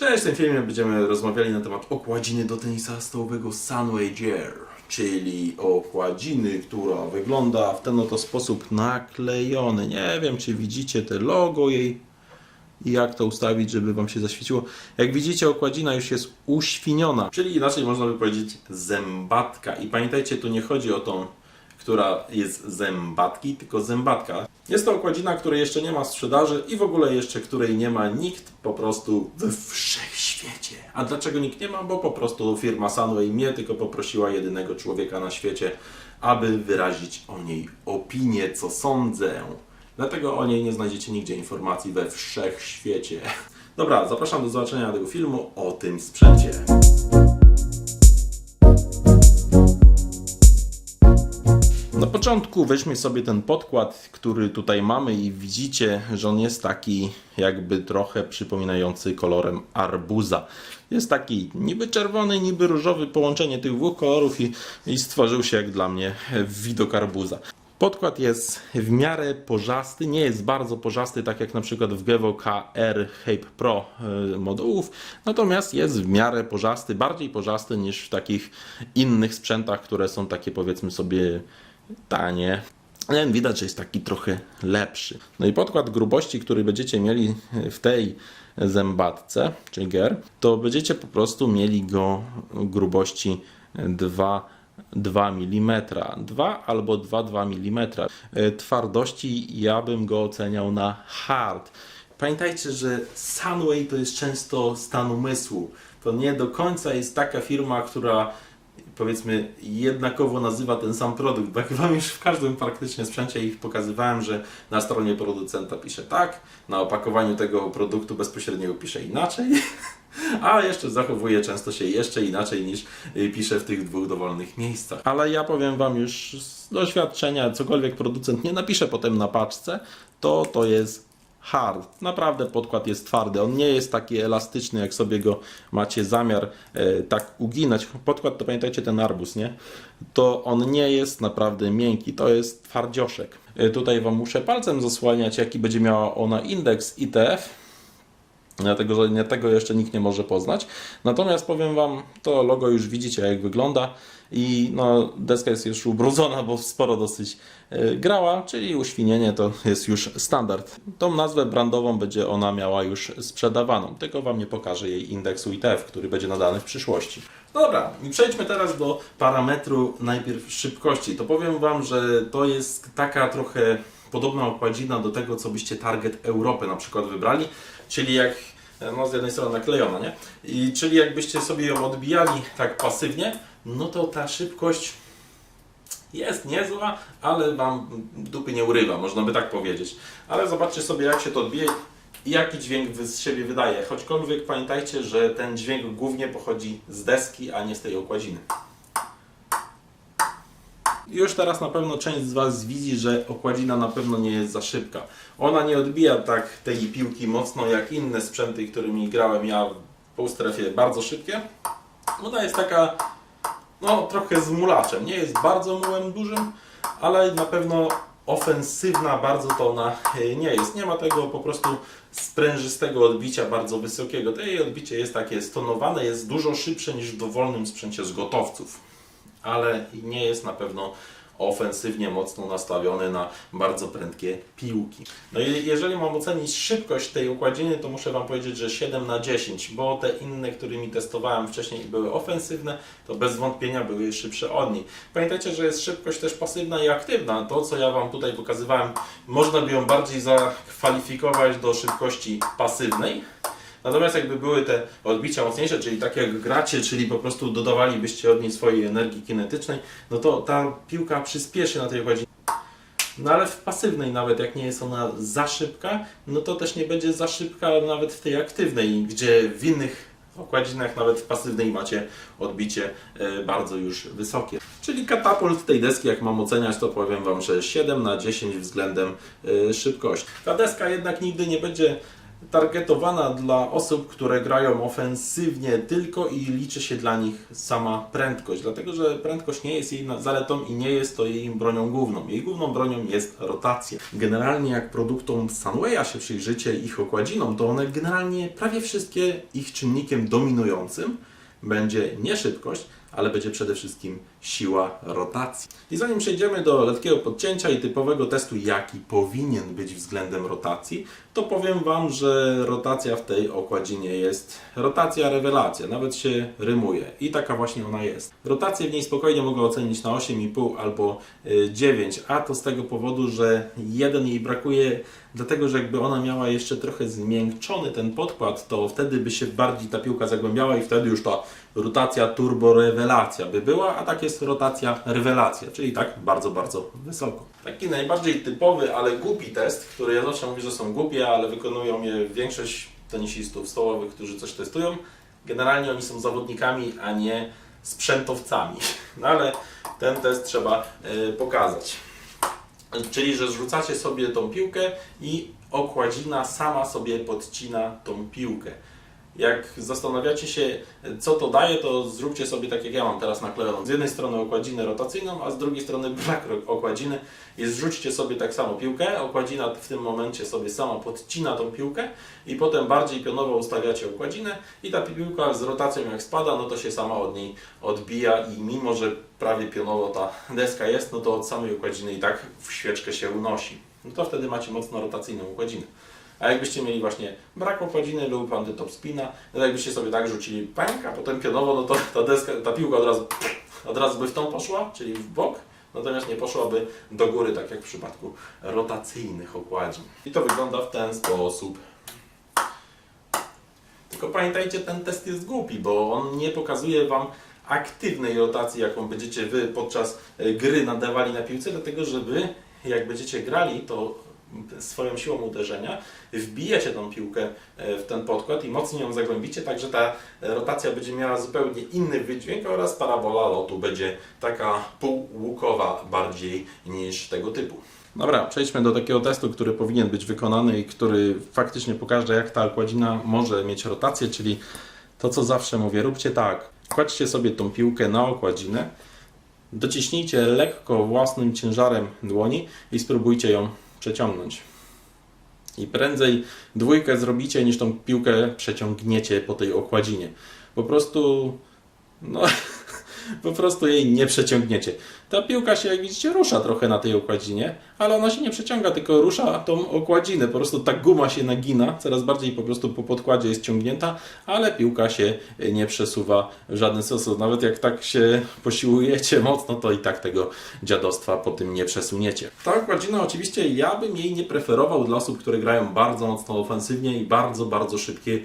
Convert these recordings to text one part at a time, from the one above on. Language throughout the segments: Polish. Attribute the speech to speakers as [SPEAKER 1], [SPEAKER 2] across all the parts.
[SPEAKER 1] Cześć, w tym filmie będziemy rozmawiali na temat okładziny do tenisa stołowego Sunway Gear, czyli okładziny, która wygląda w ten oto sposób naklejony. Nie wiem, czy widzicie te logo jej i jak to ustawić, żeby Wam się zaświeciło. Jak widzicie, okładzina już jest uświniona, czyli inaczej można by powiedzieć zębatka. I pamiętajcie, tu nie chodzi o tą, która jest zębatki, tylko zębatka. Jest to okładzina, której jeszcze nie ma sprzedaży i w ogóle jeszcze której nie ma nikt po prostu we wszechświecie. A dlaczego nikt nie ma? Bo po prostu firma Sunway mnie tylko poprosiła jedynego człowieka na świecie, aby wyrazić o niej opinię, co sądzę. Dlatego o niej nie znajdziecie nigdzie informacji we wszechświecie. Dobra, zapraszam do zobaczenia tego filmu o tym sprzęcie. Na początku weźmy sobie ten podkład, który tutaj mamy i widzicie, że on jest taki jakby trochę przypominający kolorem arbuza. Jest taki niby czerwony, niby różowy, połączenie tych dwóch kolorów i, i stworzył się jak dla mnie widok arbuza. Podkład jest w miarę porzasty, nie jest bardzo porzasty, tak jak na przykład w Gevo KR Hype Pro y, modułów, natomiast jest w miarę porzasty, bardziej porzasty niż w takich innych sprzętach, które są takie powiedzmy sobie tanie. Ale widać, że jest taki trochę lepszy. No i podkład grubości, który będziecie mieli w tej zębatce, czyli GER, to będziecie po prostu mieli go grubości 2 2 mm, 2 albo 2,2 mm. E, Twardości ja bym go oceniał na hard. Pamiętajcie, że Sunway to jest często stan umysłu. To nie do końca jest taka firma, która powiedzmy jednakowo nazywa ten sam produkt, jak Wam już w każdym praktycznie sprzęcie ich pokazywałem, że na stronie producenta pisze tak, na opakowaniu tego produktu bezpośrednio pisze inaczej, a jeszcze zachowuje często się jeszcze inaczej niż y, pisze w tych dwóch dowolnych miejscach. Ale ja powiem Wam już z doświadczenia, cokolwiek producent nie napisze potem na paczce, to to jest hard. Naprawdę podkład jest twardy. On nie jest taki elastyczny, jak sobie go macie zamiar e, tak uginać. Podkład to pamiętajcie ten arbus, nie? To on nie jest naprawdę miękki. To jest twardzioszek. E, tutaj Wam muszę palcem zasłaniać, jaki będzie miała ona indeks ITF. Dlatego, że nie tego jeszcze nikt nie może poznać. Natomiast powiem Wam, to logo już widzicie jak wygląda i no, deska jest już ubrudzona, bo sporo dosyć e, grała, czyli uświnienie to jest już standard. Tą nazwę brandową będzie ona miała już sprzedawaną, tylko Wam nie pokażę jej indeksu ITF, który będzie nadany w przyszłości. Dobra, i przejdźmy teraz do parametru najpierw szybkości. To powiem Wam, że to jest taka trochę podobna okładzina do tego, co byście Target Europy na przykład wybrali, czyli jak no z jednej strony naklejona, nie? I czyli jakbyście sobie ją odbijali tak pasywnie, no to ta szybkość jest niezła, ale Wam dupy nie urywa, można by tak powiedzieć. Ale zobaczcie sobie jak się to odbije i jaki dźwięk z siebie wydaje. Choćkolwiek pamiętajcie, że ten dźwięk głównie pochodzi z deski, a nie z tej okładziny. Już teraz na pewno część z Was widzi, że okładzina na pewno nie jest za szybka. Ona nie odbija tak tej piłki mocno jak inne sprzęty, którymi grałem ja po strefie bardzo szybkie. Ona jest taka, no trochę z mulaczem. Nie jest bardzo mułem dużym, ale na pewno ofensywna bardzo to ona e, nie jest. Nie ma tego po prostu sprężystego odbicia bardzo wysokiego. To jej odbicie jest takie stonowane, jest dużo szybsze niż w dowolnym sprzęcie z gotowców ale nie jest na pewno ofensywnie mocno nastawiony na bardzo prędkie piłki. No i jeżeli mam ocenić szybkość tej układziny, to muszę Wam powiedzieć, że 7 na 10, bo te inne, którymi testowałem wcześniej były ofensywne, to bez wątpienia były szybsze od niej. Pamiętajcie, że jest szybkość też pasywna i aktywna. To, co ja Wam tutaj pokazywałem, można by ją bardziej zakwalifikować do szybkości pasywnej, Natomiast jakby były te odbicia mocniejsze, czyli tak jak gracie, czyli po prostu dodawalibyście od niej swojej energii kinetycznej, no to ta piłka przyspieszy na tej układzie. No ale w pasywnej nawet jak nie jest ona za szybka, no to też nie będzie za szybka nawet w tej aktywnej, gdzie w innych okładzinach nawet w pasywnej macie odbicie e, bardzo już wysokie. Czyli katapult tej deski, jak mam oceniać, to powiem Wam, że 7 na 10 względem e, szybkości. Ta deska jednak nigdy nie będzie targetowana dla osób, które grają ofensywnie tylko i liczy się dla nich sama prędkość, dlatego że prędkość nie jest jej zaletą i nie jest to jej bronią główną. Jej główną bronią jest rotacja. Generalnie jak produktom Sunwaya się przyjrzycie ich okładzinom, to one generalnie prawie wszystkie ich czynnikiem dominującym będzie nie szybkość, ale będzie przede wszystkim siła rotacji. I zanim przejdziemy do lekkiego podcięcia i typowego testu, jaki powinien być względem rotacji, to powiem Wam, że rotacja w tej okładzinie jest rotacja rewelacja, nawet się rymuje i taka właśnie ona jest. Rotację w niej spokojnie mogę ocenić na 8,5 albo y, 9, a to z tego powodu, że jeden jej brakuje, dlatego że jakby ona miała jeszcze trochę zmiękczony ten podkład, to wtedy by się bardziej ta piłka zagłębiała i wtedy już ta rotacja turbo rewelacja by była, a tak jest rotacja rewelacja, czyli tak bardzo, bardzo wysoko. Taki najbardziej typowy, ale głupi test, który ja zawsze mówię, że są głupie, ale wykonują je większość tenisistów stołowych, którzy coś testują. Generalnie oni są zawodnikami, a nie sprzętowcami. No ale ten test trzeba y, pokazać. Czyli, że zrzucacie sobie tą piłkę i okładzina sama sobie podcina tą piłkę. Jak zastanawiacie się, co to daje, to zróbcie sobie tak, jak ja mam teraz naklejoną. Z jednej strony okładzinę rotacyjną, a z drugiej strony brak okładziny. I zrzućcie sobie tak samo piłkę. Okładzina w tym momencie sobie sama podcina tą piłkę i potem bardziej pionowo ustawiacie okładzinę i ta piłka z rotacją jak spada, no to się sama od niej odbija i mimo, że prawie pionowo ta deska jest, no to od samej okładziny i tak w świeczkę się unosi. No to wtedy macie mocno rotacyjną okładzinę. A jakbyście mieli właśnie brak okładziny lub antytop spina, no to jakbyście sobie tak rzucili pęk, a potem pionowo, no to ta, deska, ta piłka od razu, od razu by w tą poszła, czyli w bok, natomiast nie poszłaby do góry, tak jak w przypadku rotacyjnych okładzin. I to wygląda w ten sposób. Tylko pamiętajcie, ten test jest głupi, bo on nie pokazuje Wam aktywnej rotacji, jaką będziecie Wy podczas e, gry nadawali na piłce, dlatego że Wy, jak będziecie grali, to swoją siłą uderzenia wbijecie tą piłkę e, w ten podkład i mocniej ją zagłębicie, tak że ta rotacja będzie miała zupełnie inny wydźwięk oraz parabola lotu będzie taka półłukowa bardziej niż tego typu. Dobra, przejdźmy do takiego testu, który powinien być wykonany i który faktycznie pokaże, jak ta okładzina może mieć rotację, czyli to, co zawsze mówię, róbcie tak. Kładźcie sobie tą piłkę na okładzinę, dociśnijcie lekko własnym ciężarem dłoni i spróbujcie ją przeciągnąć. I prędzej dwójkę zrobicie, niż tą piłkę przeciągniecie po tej okładzinie. Po prostu, no, po prostu jej nie przeciągniecie. Ta piłka się, jak widzicie, rusza trochę na tej okładzinie, ale ona się nie przeciąga, tylko rusza tą okładzinę. Po prostu ta guma się nagina, coraz bardziej po prostu po podkładzie jest ciągnięta, ale piłka się nie przesuwa w żaden sposób. Nawet jak tak się posiłujecie mocno, to i tak tego dziadostwa po tym nie przesuniecie. Ta okładzina oczywiście ja bym jej nie preferował dla osób, które grają bardzo mocno ofensywnie i bardzo, bardzo szybkie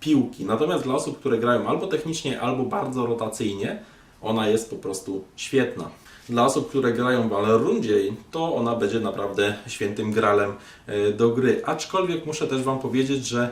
[SPEAKER 1] piłki. Natomiast dla osób, które grają albo technicznie, albo bardzo rotacyjnie, ona jest po prostu świetna. Dla osób, które grają w rundzie, to ona będzie naprawdę świętym gralem e, do gry. Aczkolwiek muszę też Wam powiedzieć, że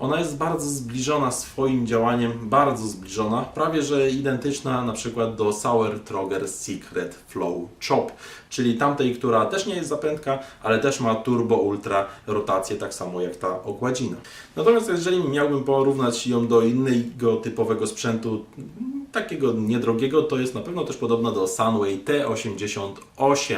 [SPEAKER 1] ona jest bardzo zbliżona swoim działaniem, bardzo zbliżona, prawie że identyczna na przykład do Sour Trogger Secret Flow Chop, czyli tamtej, która też nie jest zapędka, ale też ma turbo ultra rotację, tak samo jak ta okładzina. Natomiast jeżeli miałbym porównać ją do innego typowego sprzętu, takiego niedrogiego, to jest na pewno też podobna do Sunway T88,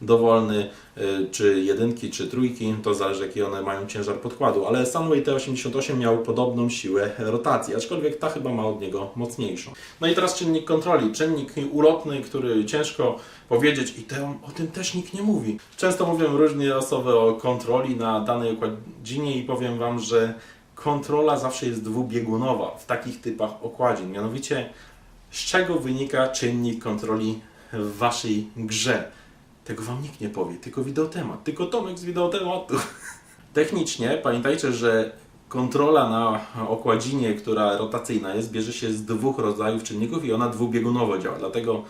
[SPEAKER 1] dowolny y, czy jedynki, czy trójki, to zależy jaki one mają ciężar podkładu, ale Sunway T88 miał podobną siłę rotacji, aczkolwiek ta chyba ma od niego mocniejszą. No i teraz czynnik kontroli, czynnik ulotny, który ciężko powiedzieć i te, o tym też nikt nie mówi. Często mówią różne osoby o kontroli na danej okładzinie i powiem Wam, że kontrola zawsze jest dwubiegunowa w takich typach okładzin. Mianowicie, z czego wynika czynnik kontroli w Waszej grze? Tego Wam nikt nie powie, tylko wideotemat, tylko Tomek z wideotematu. Technicznie pamiętajcie, że kontrola na okładzinie, która rotacyjna jest, bierze się z dwóch rodzajów czynników i ona dwubiegunowo działa. Dlatego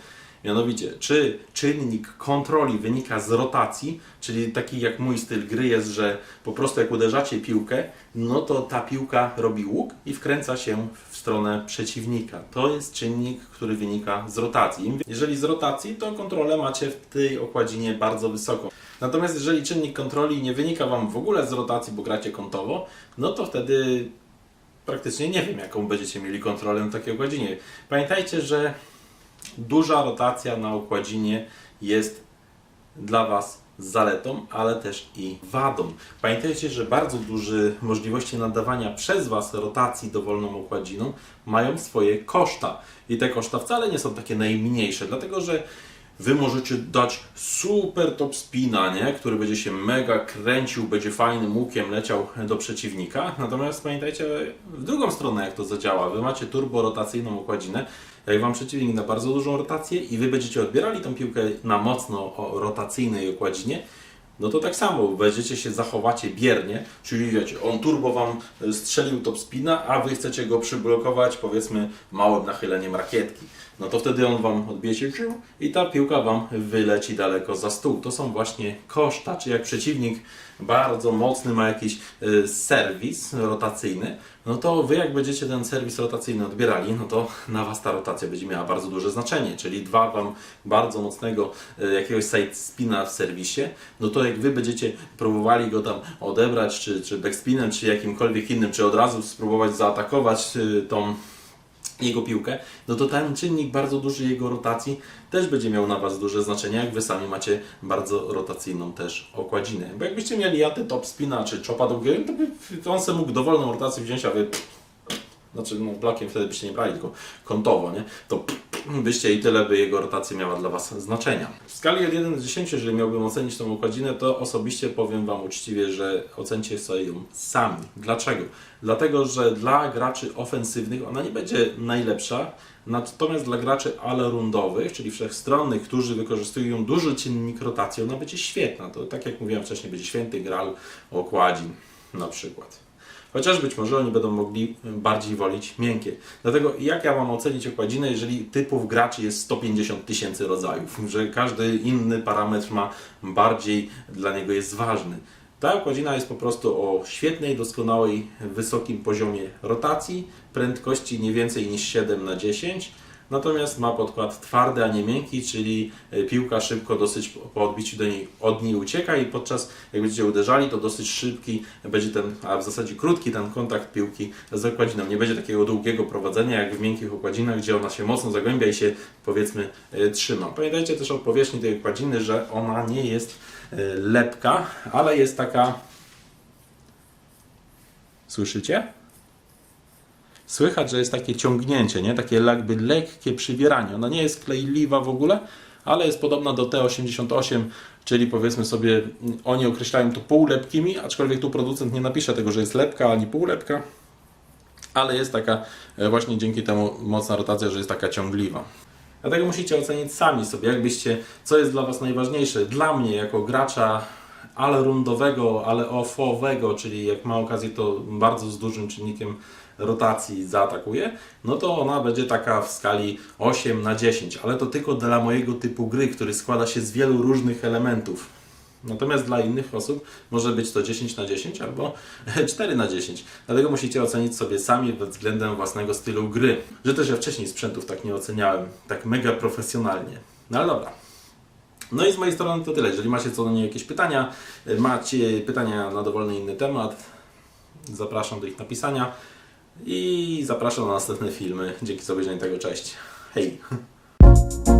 [SPEAKER 1] Mianowicie, czy czynnik kontroli wynika z rotacji, czyli taki jak mój styl gry jest, że po prostu jak uderzacie piłkę, no to ta piłka robi łuk i wkręca się w stronę przeciwnika. To jest czynnik, który wynika z rotacji. Jeżeli z rotacji, to kontrolę macie w tej okładzinie bardzo wysoką. Natomiast jeżeli czynnik kontroli nie wynika Wam w ogóle z rotacji, bo gracie kątowo, no to wtedy praktycznie nie wiem, jaką będziecie mieli kontrolę w takiej okładzinie. Pamiętajcie, że duża rotacja na układzinie jest dla Was zaletą, ale też i wadą. Pamiętajcie, że bardzo duże możliwości nadawania przez Was rotacji dowolną układziną mają swoje koszta. I te koszta wcale nie są takie najmniejsze, dlatego że Wy możecie dać super top spina, nie? który będzie się mega kręcił, będzie fajnym łukiem leciał do przeciwnika. Natomiast pamiętajcie w drugą stronę, jak to zadziała. Wy macie turbo rotacyjną układzinę. Jak Wam przeciwnik da bardzo dużą rotację i Wy będziecie odbierali tą piłkę na mocno rotacyjnej układzinie, no to tak samo będziecie się zachowacie biernie, czyli wiecie, on turbo wam strzelił top spina, a wy chcecie go przyblokować powiedzmy małym nachyleniem rakietki. No to wtedy on wam odbije i ta piłka wam wyleci daleko za stół. To są właśnie koszta, czy jak przeciwnik bardzo mocny ma jakiś y, serwis rotacyjny, no to wy jak będziecie ten serwis rotacyjny odbierali, no to na was ta rotacja będzie miała bardzo duże znaczenie, czyli dwa wam bardzo mocnego y, jakiegoś side spina w serwisie, no to jak wy będziecie próbowali go tam odebrać, czy, czy backspinem, czy jakimkolwiek innym, czy od razu spróbować zaatakować y, tą jego piłkę, no to ten czynnik bardzo duży jego rotacji też będzie miał na Was duże znaczenie, jak Wy sami macie bardzo rotacyjną też okładzinę. Bo jakbyście mieli jatę top spina czy chopa do gry, to by on sobie mógł dowolną rotację wziąć, a Wy znaczy no blokiem wtedy byście nie brali, tylko kątowo, nie? To byście i tyle by jego rotacja miała dla Was znaczenia. W skali od 1 do 10, jeżeli miałbym ocenić tą układzinę, to osobiście powiem Wam uczciwie, że ocencie sobie ją sami. Dlaczego? Dlatego, że dla graczy ofensywnych ona nie będzie najlepsza, natomiast dla graczy all-roundowych, czyli wszechstronnych, którzy wykorzystują duży czynnik rotacji, ona będzie świetna. To tak jak mówiłem wcześniej, będzie święty gral okładzin na przykład. Chociaż być może oni będą mogli bardziej wolić miękkie. Dlatego jak ja mam ocenić okładzinę, jeżeli typów graczy jest 150 tysięcy rodzajów, że każdy inny parametr ma bardziej dla niego jest ważny. Ta okładzina jest po prostu o świetnej, doskonałej, wysokim poziomie rotacji, prędkości nie więcej niż 7 na 10 Natomiast ma podkład twardy, a nie miękki, czyli e, piłka szybko dosyć po- odbiciu do niej, od niej ucieka i podczas jak będziecie uderzali, to dosyć szybki będzie ten, a w zasadzie krótki ten kontakt piłki z okładziną. Nie będzie takiego długiego prowadzenia jak w miękkich okładzinach, gdzie ona się mocno zagłębia i się powiedzmy e, trzyma. Pamiętajcie też o powierzchni tej okładziny, że ona nie jest e, lepka, ale jest taka... Słyszycie? Słychać, że jest takie ciągnięcie, nie? takie jakby lekkie przybieranie. Ona nie jest klejliwa w ogóle, ale jest podobna do T88, czyli powiedzmy sobie, mm, oni określają to półlepkimi, aczkolwiek tu producent nie napisze tego, że jest lepka ani półlepka, ale jest taka e, właśnie dzięki temu mocna rotacja, że jest taka ciągliwa. Dlatego musicie ocenić sami sobie, jakbyście, co jest dla Was najważniejsze. Dla mnie, jako gracza ale rundowego, ale offowego, czyli jak ma okazję, to bardzo z dużym czynnikiem rotacji zaatakuje, no to ona będzie taka w skali 8 na 10, ale to tylko dla mojego typu gry, który składa się z wielu różnych elementów. Natomiast dla innych osób może być to 10 na 10 albo 4 na 10. Dlatego musicie ocenić sobie sami względem własnego stylu gry. Że też ja wcześniej sprzętów tak nie oceniałem, tak mega profesjonalnie. No ale dobra. No i z mojej strony to tyle. Jeżeli macie co do niej jakieś pytania, macie pytania na dowolny inny temat, zapraszam do ich napisania i zapraszam na następne filmy. Dzięki za obejrzenie tego. Cześć. Hej!